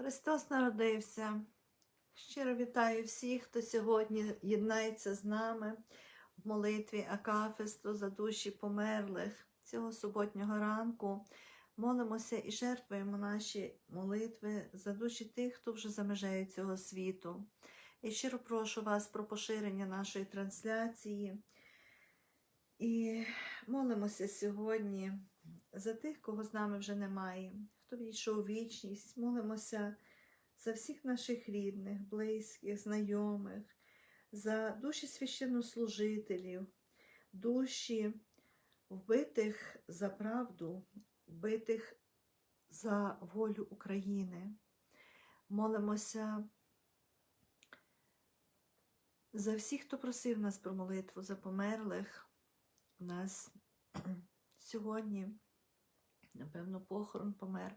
Христос народився. Щиро вітаю всіх, хто сьогодні єднається з нами в молитві Акафисту за душі померлих цього суботнього ранку. Молимося і жертвуємо наші молитви за душі тих, хто вже за межею цього світу. І щиро прошу вас про поширення нашої трансляції. І молимося сьогодні за тих, кого з нами вже немає, хто війшов у вічність. Молимося за всіх наших рідних, близьких, знайомих, за душі священнослужителів, душі вбитих за правду, вбитих за волю України. Молимося за всіх, хто просив нас про молитву за померлих. У нас сьогодні, напевно, похорон помер.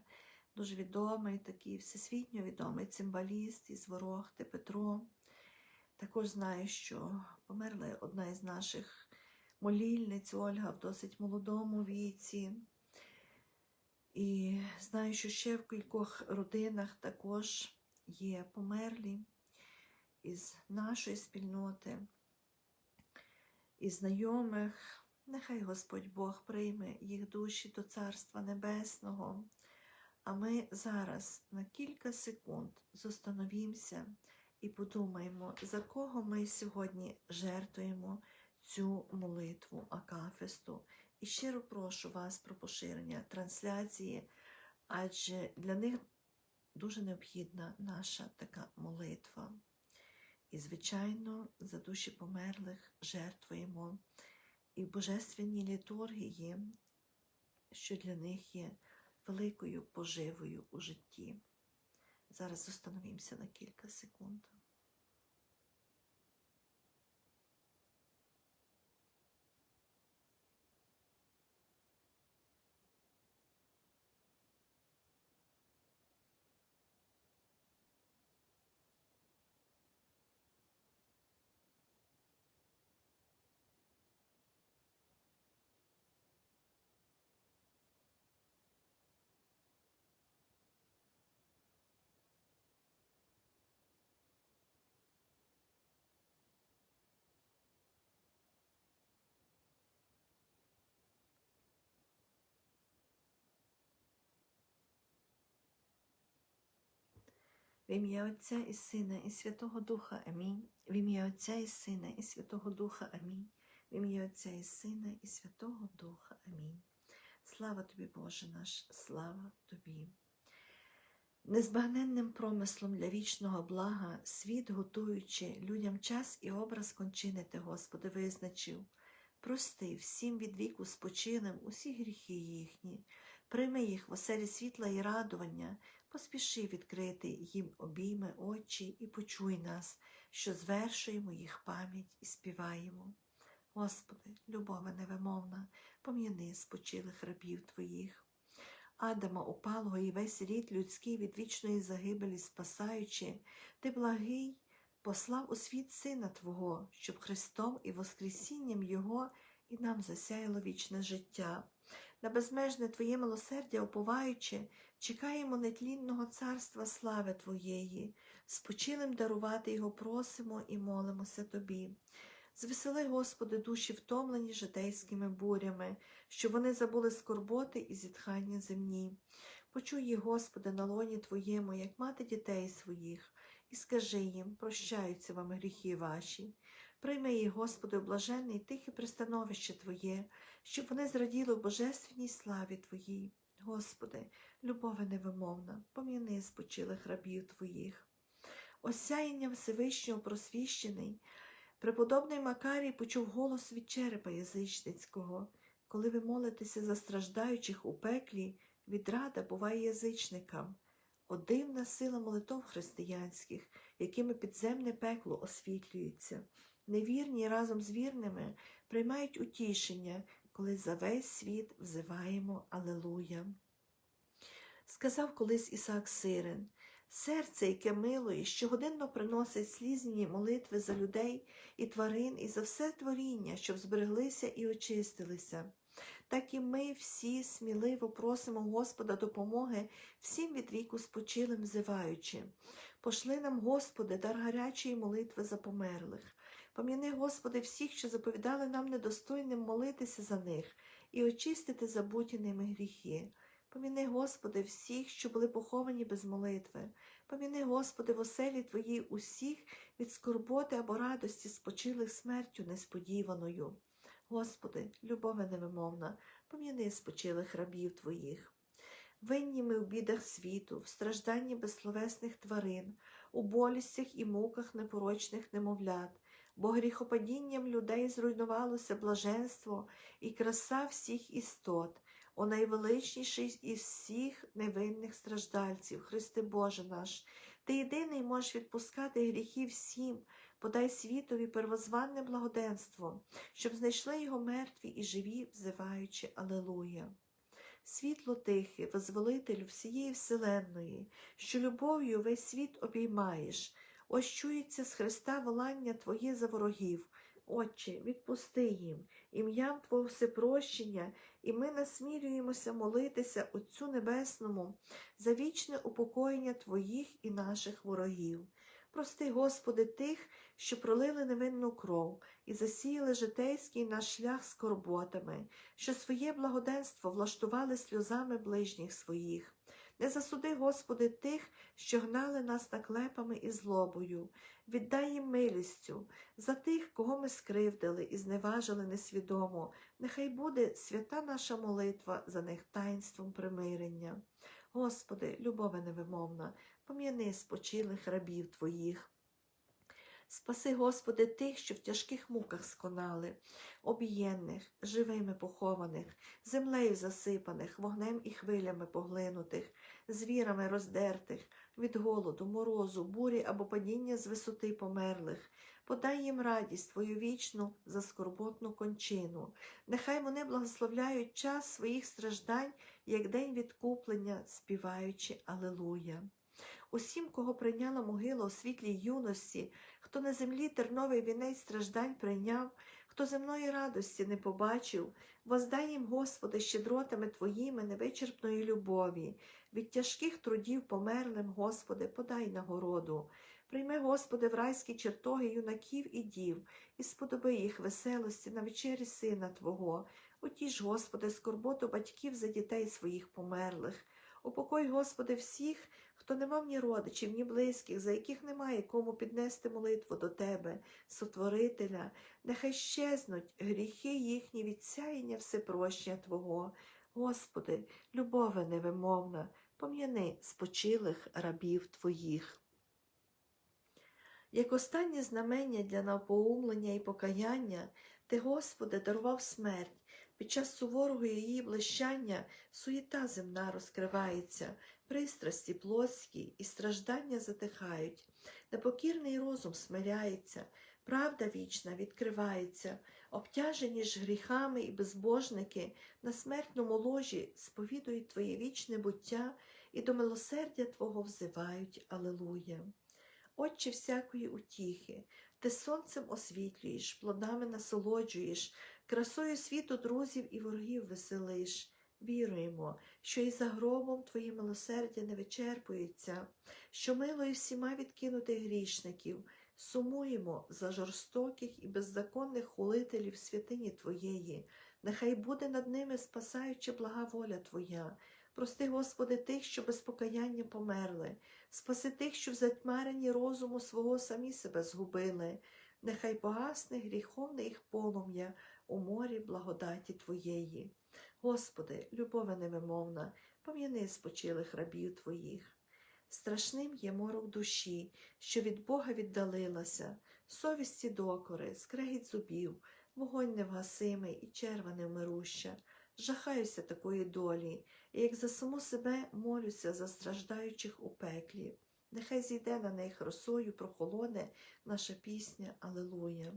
Дуже відомий, такий всесвітньо відомий цимбаліст із Ворохти Петро. Також знаю, що померла одна із наших молільниць Ольга в досить молодому віці. І знаю, що ще в кількох родинах також є померлі із нашої спільноти, із знайомих. Нехай Господь Бог прийме їх душі до Царства Небесного. А ми зараз на кілька секунд зостановімося і подумаємо, за кого ми сьогодні жертвуємо цю молитву Акафисту. І щиро прошу вас про поширення трансляції, адже для них дуже необхідна наша така молитва. І, звичайно, за душі померлих жертвуємо і божественні літургії, що для них є великою поживою у житті. Зараз зостановімося на кілька секунд. В ім'я Отця і Сина, і Святого Духа Амінь. В ім'я Отця і Сина, і Святого Духа Амінь. В ім'я Отця і Сина, і Святого Духа Амінь. Слава тобі, Боже наш, слава тобі. Незбагненним промислом для вічного блага світ, готуючи людям час і образ кончини ти, Господи, визначив. Прости всім від віку спочилим усі гріхи їхні, прийми їх в оселі світла і радування, поспіши відкрити їм обійми очі і почуй нас, що звершуємо їх пам'ять і співаємо. Господи, любове невимовна, пом'яни спочилих рабів Твоїх. Адама упалого і весь рід людський від вічної загибелі спасаючи, ти благий послав у світ Сина Твого, щоб Христом і Воскресінням Його і нам засяяло вічне життя. На безмежне Твоє милосердя уповаючи, чекаємо нетлінного царства слави Твоєї, спочилим дарувати Його просимо і молимося Тобі. Звесели, Господи, душі втомлені житейськими бурями, що вони забули скорботи і зітхання земні. Почуй їх, Господи, на лоні Твоєму, як мати дітей своїх, і скажи їм, прощаються вам гріхи ваші. Прийми їх, Господи, блаженне і тихе пристановище Твоє, щоб вони зраділи в божественній славі Твоїй. Господи, любове невимовна, пом'яни спочилих рабів Твоїх. Осяянням Всевишнього просвіщений, преподобний Макарій почув голос від черепа язичницького. Коли ви молитеся за страждаючих у пеклі, відрада буває язичникам. О дивна сила молитов християнських, якими підземне пекло освітлюється. Невірні разом з вірними приймають утішення, коли за весь світ взиваємо Алелуя. Сказав колись Ісаак Сирин, серце, яке милує, щогодинно приносить слізні молитви за людей і тварин, і за все творіння, щоб збереглися і очистилися. так і ми всі сміливо просимо Господа допомоги всім від віку спочилим взиваючи. Пошли нам, Господи, дар гарячої молитви за померлих. Пом'яни, Господи, всіх, що заповідали нам недостойним молитися за них і очистити забуті ними гріхи. Поміни, Господи, всіх, що були поховані без молитви. Поміни, Господи, в оселі Твоїй усіх від скорботи або радості спочилих смертю несподіваною. Господи, любове невимовна, пом'яни спочилих рабів Твоїх. Винні ми в бідах світу, в стражданні безсловесних тварин, у болістях і муках непорочних немовлят, бо гріхопадінням людей зруйнувалося блаженство і краса всіх істот, о найвеличніший із всіх невинних страждальців, Христе Боже наш, Ти єдиний можеш відпускати гріхи всім, подай світові первозванне благоденство, щоб знайшли його мертві і живі, взиваючи Алелуя. Світло тихе, визволителю всієї вселенної, що любов'ю весь світ обіймаєш, ось чується з Христа волання Твоє за ворогів. Отче, відпусти їм, ім'ям Твого всепрощення, і ми насмілюємося молитися Отцю Небесному за вічне упокоєння Твоїх і наших ворогів. Прости, Господи, тих, що пролили невинну кров і засіяли житейський наш шлях скорботами, що своє благоденство влаштували сльозами ближніх своїх. Не засуди, Господи, тих, що гнали нас наклепами і злобою, віддай їм милістю за тих, кого ми скривдили і зневажили несвідомо. Нехай буде свята наша молитва за них таїнством примирення. Господи, любове невимовна, пом'яни спочилих рабів Твоїх. Спаси, Господи, тих, що в тяжких муках сконали, об'єнних, живими похованих, землею засипаних, вогнем і хвилями поглинутих, звірами роздертих, від голоду, морозу, бурі або падіння з висоти померлих. Подай їм радість Твою вічну за скорботну кончину. Нехай вони благословляють час своїх страждань, як день відкуплення, співаючи Алелуя. Усім, кого прийняла могила у світлій юності, хто на землі терновий вінець страждань прийняв, хто земної радості не побачив, воздай їм, Господи, щедротами Твоїми невичерпної любові, від тяжких трудів померлим, Господи, подай нагороду. Прийми, Господи, в райські чертоги юнаків і дів, і сподоби їх веселості на вечері Сина Твого. Утіж, Господи, скорботу батьків за дітей своїх померлих. Упокой, Господи, всіх, хто не мав ні родичів, ні близьких, за яких немає кому піднести молитву до Тебе, Сотворителя, нехай щезнуть гріхи їхні від всепрощення Твого. Господи, любове невимовна, пом'яни спочилих рабів Твоїх. Як останнє знамення для навпоумлення і покаяння, Ти, Господи, дарував смерть. Під час суворого її блищання суєта земна розкривається, пристрасті плотські і страждання затихають, непокірний розум смиряється, правда вічна відкривається, обтяжені ж гріхами і безбожники на смертному ложі сповідують Твоє вічне буття і до милосердя Твого взивають Алелуя. Отче всякої утіхи, ти сонцем освітлюєш, плодами насолоджуєш, красою світу друзів і ворогів веселиш. Віруємо, що і за гробом Твоє милосердя не вичерпується, що милою всіма відкинутих грішників, сумуємо за жорстоких і беззаконних хулителів святині Твоєї, нехай буде над ними спасаюча блага воля Твоя. Прости, Господи, тих, що без покаяння померли, спаси тих, що в затьмаренні розуму свого самі себе згубили. Нехай погасне гріховне їх полум'я у морі благодаті Твоєї. Господи, любове невимовна, пом'яни спочилих рабів Твоїх. Страшним є морок душі, що від Бога віддалилася, совісті докори, скрегіт зубів, вогонь невгасимий і черва невмируща. Жахаюся такої долі, і як за саму себе молюся за страждаючих у пеклі. Нехай зійде на них росою прохолоне наша пісня Алелуя.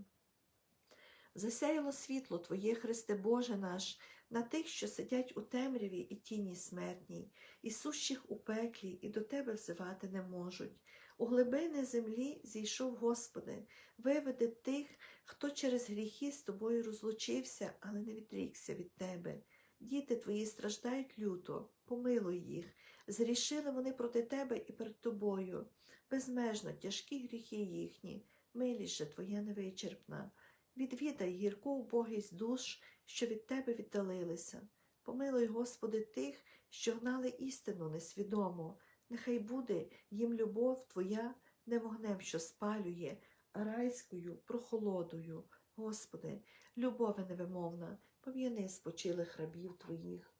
Засяяло світло Твоє, Христе Боже наш, на тих, що сидять у темряві і тіні смертній, і сущих у пеклі, і до Тебе взивати не можуть. У глибини землі зійшов Господи, виведе тих, хто через гріхи з тобою розлучився, але не відрікся від Тебе. Діти твої страждають люто, помилуй їх. Зрішили вони проти тебе і перед тобою. Безмежно тяжкі гріхи їхні, милість же твоя невичерпна. Відвідай гірку убогість душ, що від тебе віддалилися. Помилуй, Господи, тих, що гнали істину несвідомо. Нехай буде їм любов Твоя не вогнем, що спалює, а райською прохолодою. Господи, любове невимовна, пом'яни спочилих рабів Твоїх.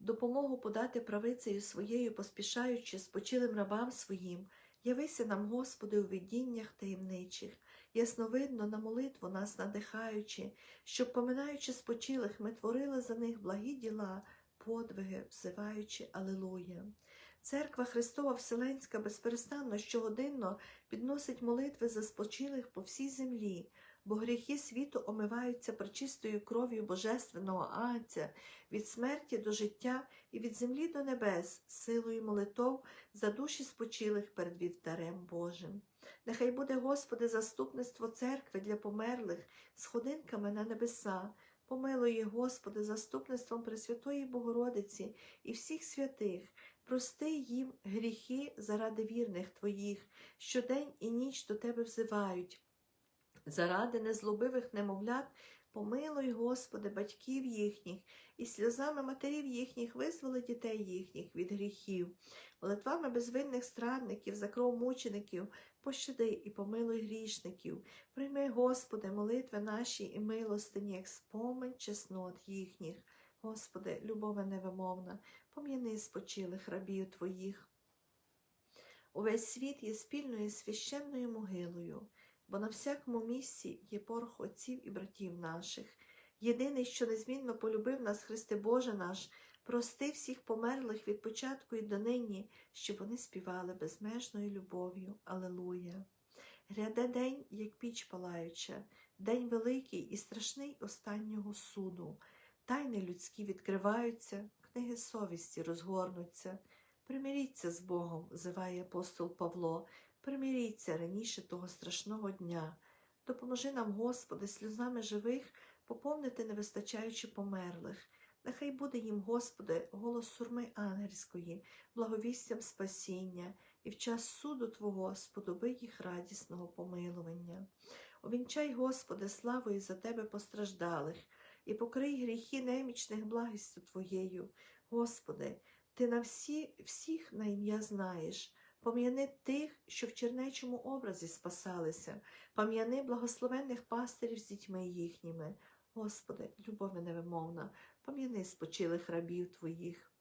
Допомогу подати правицею своєю, поспішаючи спочилим рабам своїм, явися нам, Господи, у видіннях таємничих, ясновидно на молитву нас надихаючи, щоб, поминаючи спочилих, ми творили за них благі діла, подвиги, взиваючи Алилуя. Церква Христова Вселенська безперестанно щогодинно підносить молитви за спочилих по всій землі, бо гріхи світу омиваються пречистою кров'ю Божественного Агнця від смерті до життя і від землі до небес, силою молитов за душі спочилих перед вівтарем Божим. Нехай буде, Господи, заступництво церкви для померлих сходинками на небеса. Помилуй, Господи, заступництвом Пресвятої Богородиці і всіх святих. Прости їм гріхи заради вірних Твоїх, що день і ніч до Тебе взивають. Заради незлобивих немовлят помилуй, Господи, батьків їхніх, і сльозами матерів їхніх визволи дітей їхніх від гріхів, молитвами безвинних страдників, за кров мучеників, пощади і помилуй грішників. Прийми, Господи, молитви наші і милостині, як спомин чеснот їхніх. Господи, любове невимовна, пом'яни спочилих рабів Твоїх. Увесь світ є спільною священною могилою, бо на всякому місці є порох отців і братів наших. Єдиний, що незмінно полюбив нас, Христе Боже наш, прости всіх померлих від початку і донині, щоб вони співали безмежною любов'ю. Алелуя. Гряде день, як піч палаюча, день великий і страшний останнього суду. Тайни людські відкриваються, книги совісті розгорнуться. Примиріться з Богом, зиває апостол Павло, примиріться раніше того страшного дня. Допоможи нам, Господи, сльозами живих поповнити невистачаючи померлих. Нехай буде їм, Господи, голос сурми ангельської, благовістям спасіння, і в час суду Твого сподоби їх радісного помилування. Овінчай, Господи, славою за Тебе постраждалих, і покрий гріхи немічних благістю Твоєю. Господи, Ти на всі, всіх на ім'я знаєш. Пом'яни тих, що в чернечому образі спасалися, пам'яни благословенних пастирів з дітьми їхніми. Господи, любові невимовна, пам'яни спочилих рабів Твоїх.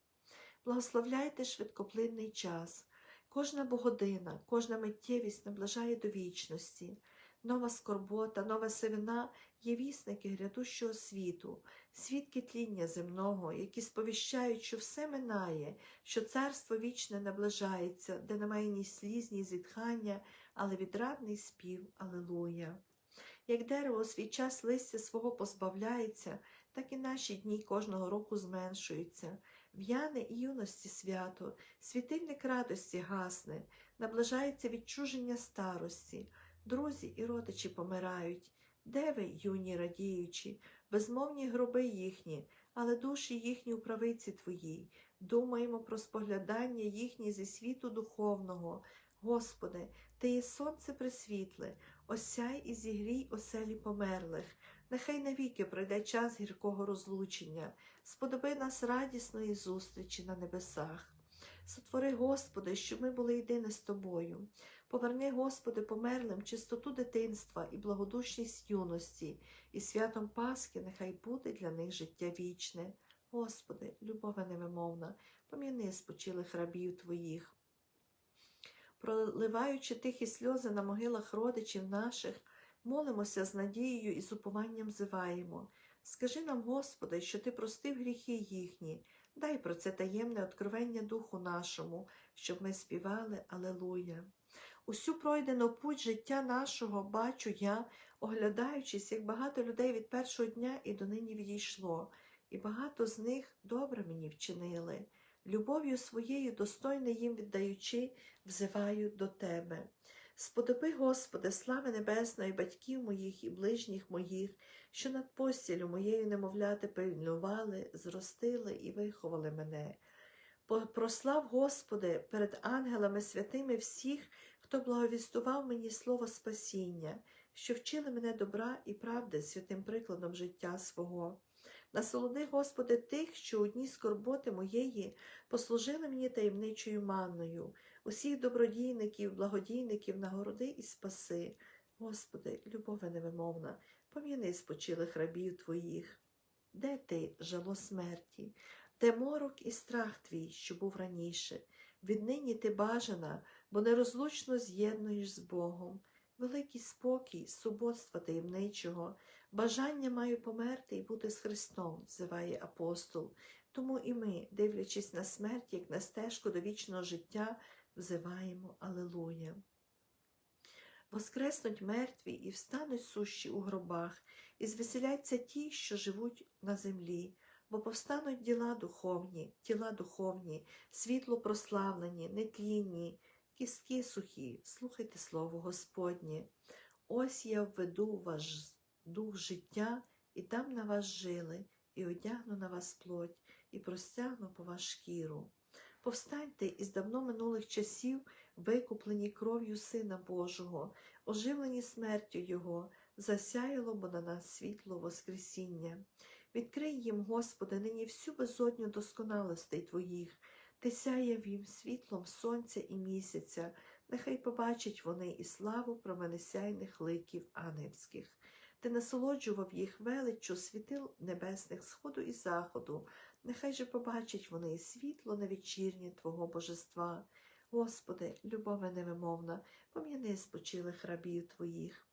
Благословляйте швидкоплинний час. Кожна богодина, кожна миттєвість наближає до вічності. Нова скорбота, нова сивина є вісники грядущого світу, свідки тління земного, які сповіщають, що все минає, що царство вічне наближається, де немає ні сліз, ні зітхання, але відрадний спів Алелуя. Як дерево свій час листя свого позбавляється, так і наші дні кожного року зменшуються. В'яне і юності свято, світильник радості гасне, наближається відчуження старості. Друзі і родичі помирають. Де ви, юні радіючі, безмовні гроби їхні, але душі їхні у правиці твоїй. Думаємо про споглядання їхні зі світу духовного. Господи, Ти є сонце присвітле, осяй і зігрій оселі померлих. Нехай навіки пройде час гіркого розлучення, сподоби нас радісної зустрічі на небесах. Сотвори, Господи, щоб ми були єдине з Тобою. Поверни, Господи, померлим чистоту дитинства і благодушність юності, і святом Пасхи нехай буде для них життя вічне. Господи, любове невимовна, пом'яни спочилих рабів Твоїх. Проливаючи тихі сльози на могилах родичів наших, молимося з надією і з упованням зиваємо. Скажи нам, Господи, що Ти простив гріхи їхні, дай про це таємне откровення Духу нашому, щоб ми співали Алелуя. Усю пройдену путь життя нашого бачу я, оглядаючись, як багато людей від першого дня і донині відійшло, і багато з них добре мені вчинили. Любов'ю своєю достойно їм віддаючи, взиваю до Тебе. Сподоби, Господи, слави небесної, батьків моїх і ближніх моїх, що над постілю моєю немовляти пильнували, зростили і виховали мене. Прослав, Господи, перед ангелами святими всіх, хто благовістував мені слово спасіння, що вчили мене добра і правди святим прикладом життя свого. Насолоди, Господи, тих, що у дні скорботи моєї послужили мені таємничою манною, усіх добродійників, благодійників нагороди і спаси. Господи, любове невимовна, пом'яни спочилих рабів Твоїх. Де ти, жало смерті, де морок і страх твій, що був раніше? Віднині ти бажана, бо нерозлучно з'єднуєш з Богом. Великий спокій, суботства таємничого, бажання маю померти і бути з Христом, взиває апостол. Тому і ми, дивлячись на смерть, як на стежку до вічного життя, взиваємо Алелуя. Воскреснуть мертві і встануть сущі у гробах, і звеселяться ті, що живуть на землі, бо повстануть діла духовні, тіла духовні, світло прославлені, нетлінні, кістки сухі, слухайте слово Господнє. Ось я введу ваш дух життя, і дам на вас жили, і одягну на вас плоть, і простягну по вас шкіру. Повстаньте із давно минулих часів, викуплені кров'ю Сина Божого, оживлені смертю Його, засяяло бо на нас світло Воскресіння. Відкрий їм, Господи, нині всю безодню досконалостей Твоїх, Ти сяяв їм світлом сонця і місяця, нехай побачать вони і славу променесяйних ликів ангельських. Ти насолоджував їх величчю світил небесних сходу і заходу, нехай же побачать вони і світло на вечірнє Твого божества. Господи, любове невимовна, пом'яни спочилих рабів Твоїх.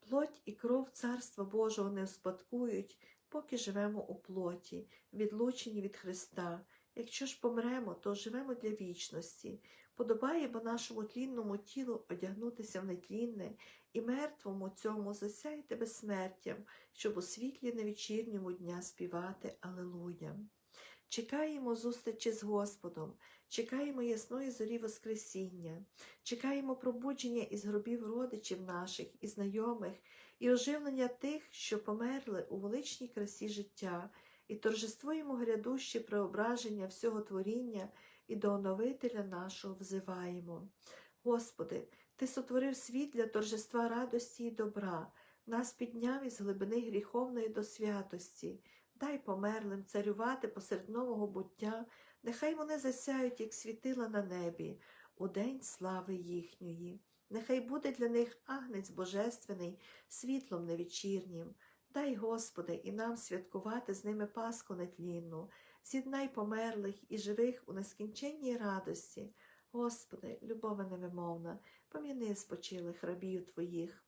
Плоть і кров Царства Божого не успадкують, поки живемо у плоті, відлучені від Христа. Якщо ж помремо, то живемо для вічності. Подобає бо нашому тлінному тілу одягнутися в нетлінне і мертвому цьому засяйте безсмертям, щоб у світлі на вечірньому дня співати Алелуя. Чекаємо зустрічі з Господом, чекаємо ясної зорі Воскресіння, чекаємо пробудження із гробів родичів наших і знайомих, і оживлення тих, що померли у величній красі життя, і торжествуємо грядуще преображення всього творіння і до оновителя нашого взиваємо. Господи, Ти сотворив світ для торжества радості і добра, нас підняв із глибини гріховної до святості. Дай померлим царювати посеред нового буття, нехай вони засяють, як світила на небі, у день слави їхньої. Нехай буде для них агнець божественний, світлом невечірнім. Дай, Господи, і нам святкувати з ними Пасху нетлінну, з'єднай померлих і живих у нескінченній радості. Господи, любове невимовна, пом'яни спочилих рабів Твоїх.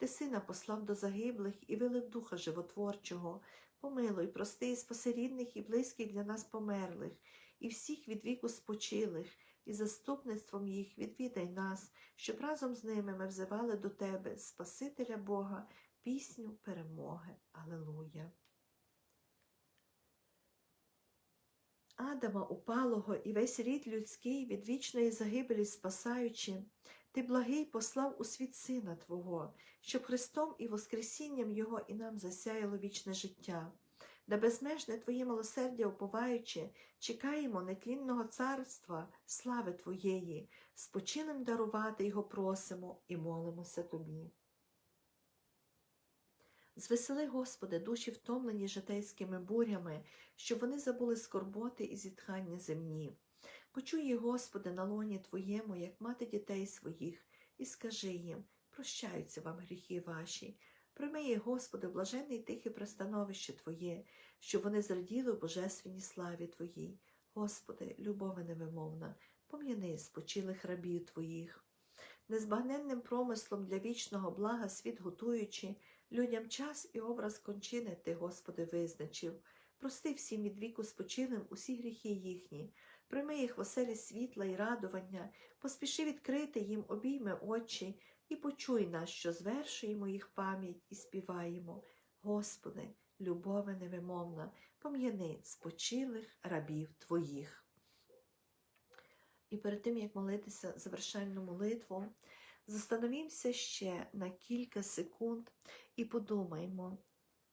ти сина послав до загиблих і вилив духа животворчого. Помилуй, прости і спаси рідних і близьких для нас померлих, і всіх від віку спочилих, і заступництвом їх відвідай нас, щоб разом з ними ми взивали до Тебе, Спасителя Бога, пісню перемоги. Алелуя. Адама упалого і весь рід людський від вічної загибелі спасаючи, ти благий послав у світ Сина Твого, щоб Христом і Воскресінням Його і нам засяяло вічне життя. де безмежне Твоє милосердя уповаючи, чекаємо нетлінного царства, слави Твоєї, спочилим дарувати його просимо і молимося Тобі. Звесели, Господи, душі втомлені житейськими бурями, щоб вони забули скорботи і зітхання земні. Почуй Господи, на лоні Твоєму, як мати дітей своїх, і скажи їм, прощаються вам гріхи ваші. Прийми Господи, блаженне і тихе пристановище Твоє, щоб вони зраділи в божественній славі Твоїй. Господи, любове невимовна, пом'яни спочилих рабів Твоїх. Незбагненним промислом для вічного блага світ готуючи, людям час і образ кончини Ти, Господи, визначив. Прости всім від віку спочилим усі гріхи їхні, прийми їх в оселі світла і радування, поспіши відкрити їм обійми очі і почуй нас, що звершуємо їх пам'ять і співаємо. Господи, любове невимовна, пом'яни спочилих рабів Твоїх. І перед тим, як молитися завершальну молитву, застановімося ще на кілька секунд і подумаємо,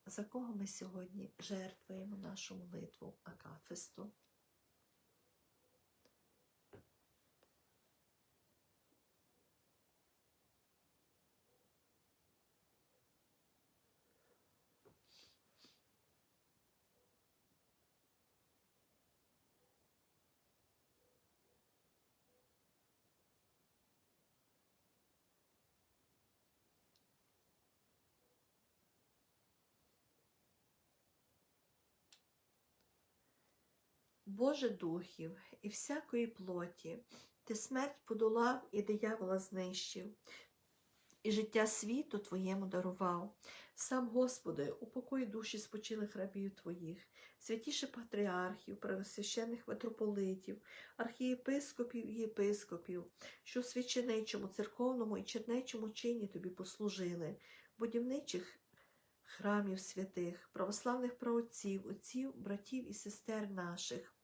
за кого ми сьогодні жертвуємо нашу молитву Акафисту. Боже духів і всякої плоті, ти смерть подолав і диявола знищив, і життя світу Твоєму дарував. Сам, Господи, упокой душі спочилих рабів Твоїх, святіше патріархів, правосвящених митрополитів, архієпископів і єпископів, що в священичому, церковному і чернечому чині Тобі послужили, будівничих храмів святих, православних праотців, отців, братів і сестер наших,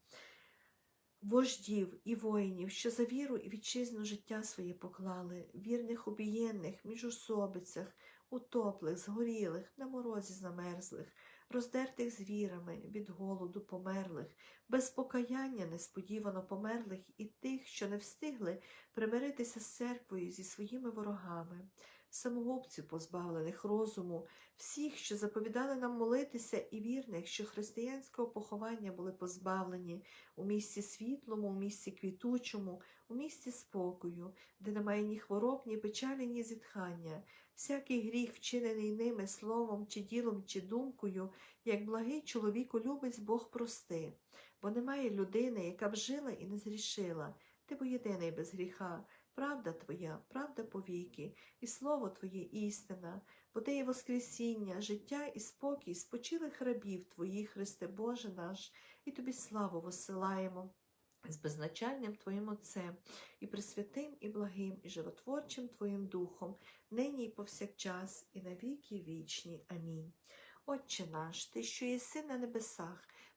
вождів і воїнів, що за віру і вітчизну життя своє поклали, вірних убієнних, міжособицях, утоплих, згорілих, на морозі замерзлих, роздертих звірами, від голоду померлих, без покаяння несподівано померлих і тих, що не встигли примиритися з церквою зі своїми ворогами, самогубців, позбавлених розуму, всіх, що заповідали нам молитися, і вірних, що християнського поховання були позбавлені у місці світлому, у місці квітучому, у місці спокою, де немає ні хвороб, ні печалі, ні зітхання. Всякий гріх, вчинений ними словом, чи ділом, чи думкою, як благий чоловіку любить Бог прости, бо немає людини, яка б жила і не зрішила. Ти бо єдиний без гріха, правда Твоя, правда повіки, і слово Твоє істина, бо Ти Воскресіння, життя і спокій спочилих рабів Твоїх, Христе Боже наш, і Тобі славу посилаємо з безначальним Твоїм Отцем, і пресвятим, і благим, і животворчим Твоїм Духом, нині і повсякчас, і на віки вічні. Амінь. Отче наш, Ти, що єси на небесах,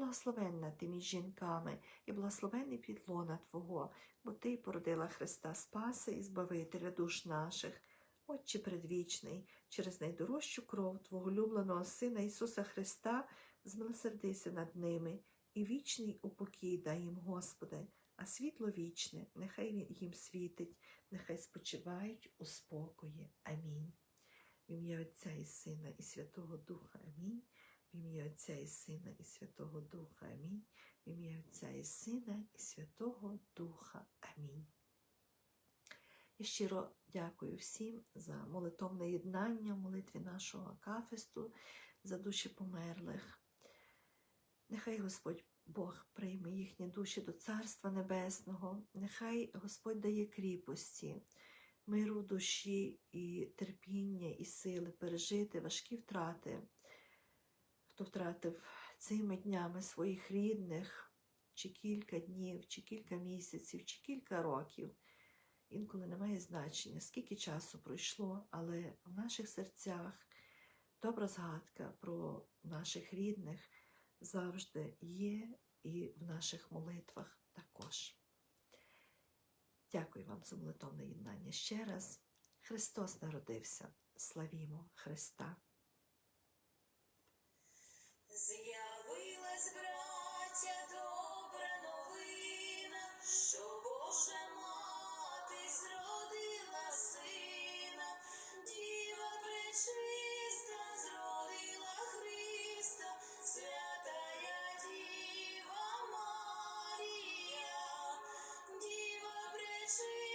благословенна ти між жінками, і благословенний підлона Твого, бо Ти породила Христа Спаса і Збавителя душ наших. Отче предвічний, через найдорожчу кров Твого улюбленого Сина Ісуса Христа, змилосердися над ними, і вічний упокій дай їм, Господи, а світло вічне, нехай їм світить, нехай спочивають у спокої. Амінь. В ім'я Отця і Сина, і Святого Духа. Амінь. В ім'я Отця і Сина, і Святого Духа. Амінь. В ім'я Отця і Сина, і Святого Духа. Амінь. Я щиро дякую всім за молитовне єднання в молитві нашого Акафисту, за душі померлих. Нехай Господь Бог прийме їхні душі до Царства Небесного, нехай Господь дає кріпості, миру душі і терпіння, і сили пережити важкі втрати, хто втратив цими днями своїх рідних чи кілька днів, чи кілька місяців, чи кілька років. Інколи не має значення, скільки часу пройшло, але в наших серцях добра згадка про наших рідних завжди є і в наших молитвах також. Дякую вам за молитовне єднання ще раз. Христос народився. Славімо Христа! З'явилась, браття, добра новина, що Божа мати зродила сина, діва пречиста зродила Христа, святая Діва Марія, діва пречиста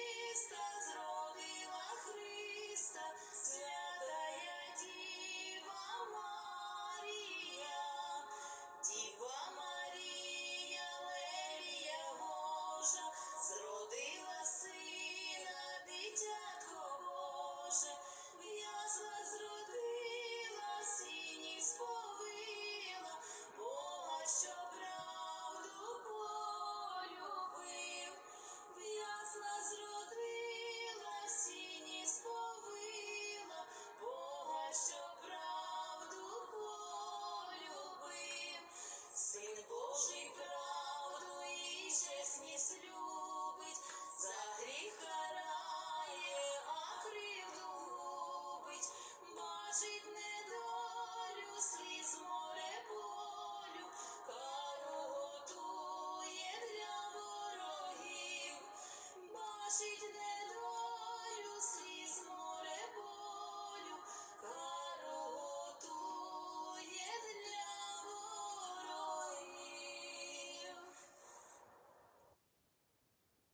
готує для ворогів, бачить недолю.